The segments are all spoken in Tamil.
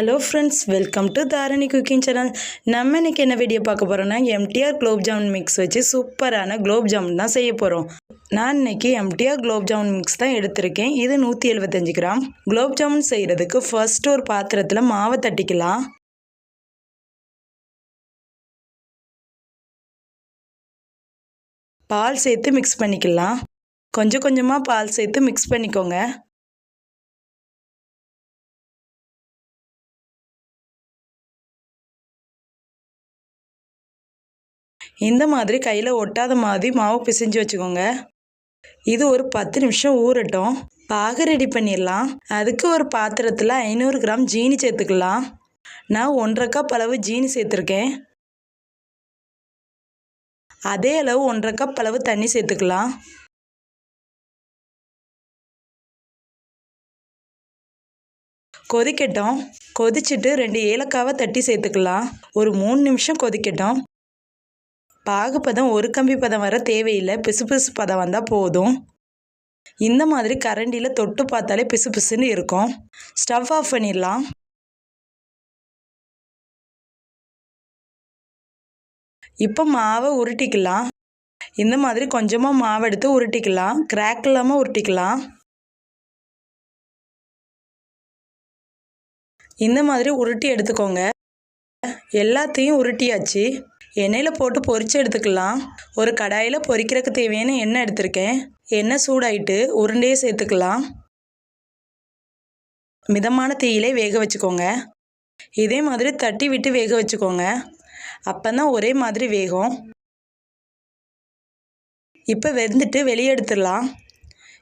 Hello friends welcome to Dharani cooking channel நம்ம இன்னைக்கு என்ன வீடியோ பார்க்க போகிறோம்னா எம்டிஆர் குலோப் ஜாமுன் மிக்ஸ் வச்சு சூப்பரான குலோப் ஜாமுன் தான் செய்ய போகிறோம் நான் இன்னைக்கு எம்டிஆர் குலோப் ஜாமுன் மிக்ஸ் தான் எடுத்திருக்கேன். இது நூற்றி எழுபத்தஞ்சு கிராம். குலோப் ஜாமுன் செய்கிறதுக்கு ஃபர்ஸ்ட் ஒரு பாத்திரத்தில் மாவை தட்டிக்கலாம். பால் சேர்த்து மிக்ஸ் பண்ணிக்கலாம். கொஞ்சம் கொஞ்சமாக பால் சேர்த்து மிக்ஸ் பண்ணிக்கோங்க. இந்த மாதிரி கையில் ஒட்டாத மாதிரி மாவு பிசைஞ்சு வச்சுக்கோங்க. இது ஒரு பத்து நிமிஷம் ஊறட்டும். பாகு ரெடி பண்ணிடலாம். அதுக்கு ஒரு பாத்திரத்தில் ஐநூறு கிராம் ஜீனி சேர்த்துக்கலாம். நான் ஒன்றரை கப் அளவு ஜீனி சேர்த்துருக்கேன். அதே அளவு ஒன்றரை கப் அளவு தண்ணி சேர்த்துக்கலாம். கொதிக்கட்டும். கொதிச்சுட்டு ரெண்டு ஏலக்காவை தட்டி சேர்த்துக்கலாம். ஒரு மூணு நிமிஷம் கொதிக்கட்டும். பாகுப்பதம் ஒரு கம்பி பதம் வர தேவையில்லை. பிசு பிசு பதம் வந்தால் போதும். இந்த மாதிரி கரண்டியில் தொட்டு பார்த்தாலே பிசு பிசுன்னு இருக்கும். ஸ்டவ் ஆஃப் பண்ணிடலாம். இப்போ மாவை உருட்டிக்கலாம். இந்த மாதிரி கொஞ்சமாக மாவு எடுத்து உருட்டிக்கலாம். கிராக் இல்லாமல் உருட்டிக்கலாம். இந்த மாதிரி உருட்டி எடுத்துக்கோங்க. எல்லாத்தையும் உருட்டியாச்சு. எண்ணெயில் போட்டு பொரித்து எடுத்துக்கலாம். ஒரு கடாயில் பொரிக்கிறதுக்கு தேவையான எண்ணெய் எடுத்திருக்கேன். எண்ணெய் சூடாயிட்டு உருண்டையே சேர்த்துக்கலாம். மிதமான தீயிலே வேக வச்சுக்கோங்க. இதே மாதிரி தட்டி விட்டு வேக வச்சுக்கோங்க. அப்போ தான் ஒரே மாதிரி வேகும். இப்போ வெந்துட்டு வெளியே எடுத்துடலாம்.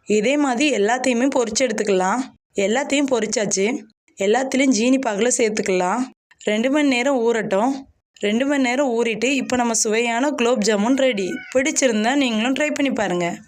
இதே மாதிரி எல்லாத்தையுமே பொரிச்சு எடுத்துக்கலாம். எல்லாத்தையும் பொரிச்சாச்சு. எல்லாத்துலேயும் ஜீனி பாகில் சேர்த்துக்கலாம். ரெண்டு மணி நேரம் ஊறட்டும். ரெண்டு மணி நேரம் ஊறிட்டு இப்போ நம்ம சுவையான குலோப் ஜாமுன் ரெடி பிடிச்சிருந்தா நீங்களும் ட்ரை பண்ணி பாருங்கள்